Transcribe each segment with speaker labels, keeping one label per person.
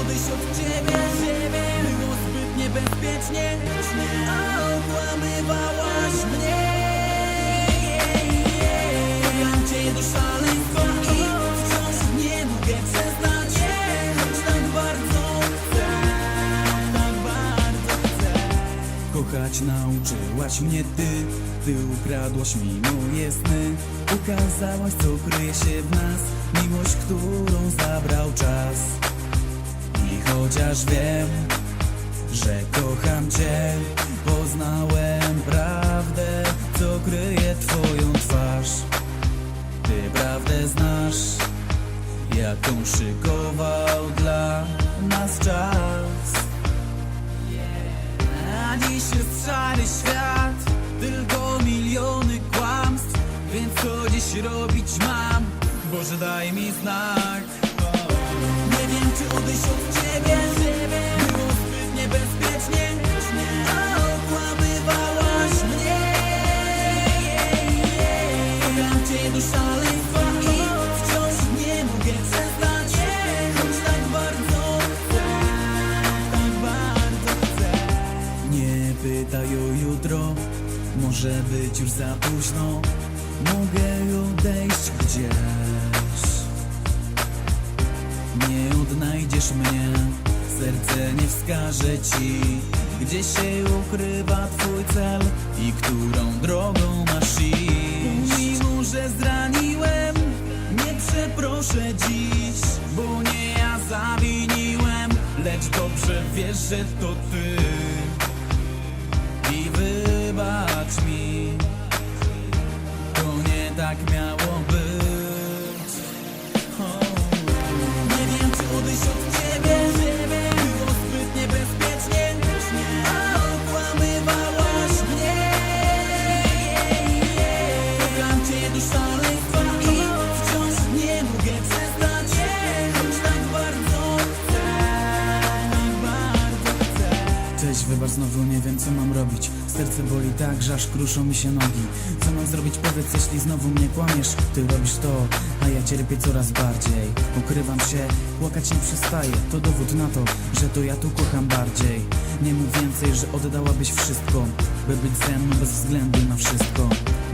Speaker 1: odejść od ciebie Było zbyt niebezpiecznie. A okłamywałaś mnie. Kocham cię do szaleństwa I wciąż nie mogę przestać. Choć tak bardzo chcę Tak bardzo chcę. Kochać nauczyłaś mnie ty Ty ukradłaś mi moje sny. Ukazałaś co kryje się w nas. Miłość, którą zabrał czas chociaż wiem, że kocham cię Poznałem prawdę, co kryje twoją twarz. Ty prawdę znasz Jaką szykował dla nas czas. A dziś jest szary świat Tylko miliony kłamstw Więc co dziś robić mam? Boże daj mi znak czy odejść od ciebie? Było zbyt niebezpiecznie. A okłamywałaś mnie. Kocham cię do szaleństwa I wciąż nie mogę przestać. Choć tak bardzo chcę Tak bardzo chcę. Nie pytaj o jutro, może być już za późno. Mogę odejść gdzieś Nie odnajdziesz mnie, serce nie wskaże ci Gdzie się ukrywa twój cel i którą drogą masz iść. Mimo, że zraniłem, nie przeproszę dziś Bo nie ja zawiniłem, lecz dobrze wiesz, że to ty Cześć, wybacz znowu nie wiem co mam robić. Serce boli tak, że aż kruszą mi się nogi. Co mam zrobić? Powiedz, jeśli znowu mnie kłamiesz. Ty robisz to, a ja cierpię coraz bardziej. Ukrywam się, płakać nie przestaję. To dowód na to, że to ja tu kocham bardziej. Nie mów więcej, że oddałabyś wszystko By być ze mną bez względu na wszystko.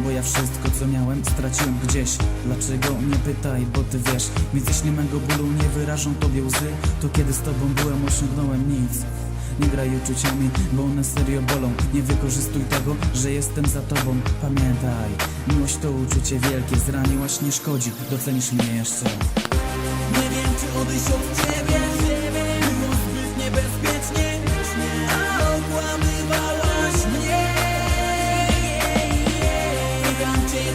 Speaker 1: Bo ja wszystko co miałem straciłem gdzieś. Dlaczego nie pytaj, bo ty wiesz. Więc jeśli mego bólu nie wyrażą tobie łzy To kiedy z tobą byłem osiągnąłem nic nie graj uczuciami, bo one serio bolą. Nie wykorzystuj tego, że jestem za tobą. Pamiętaj, miłość to uczucie wielkie. Zraniłaś, nie szkodzi, docenisz mnie jeszcze. Nie wiem czy odejść od ciebie. Było zbyt niebezpiecznie. A okłamywałaś mnie. Kocham cię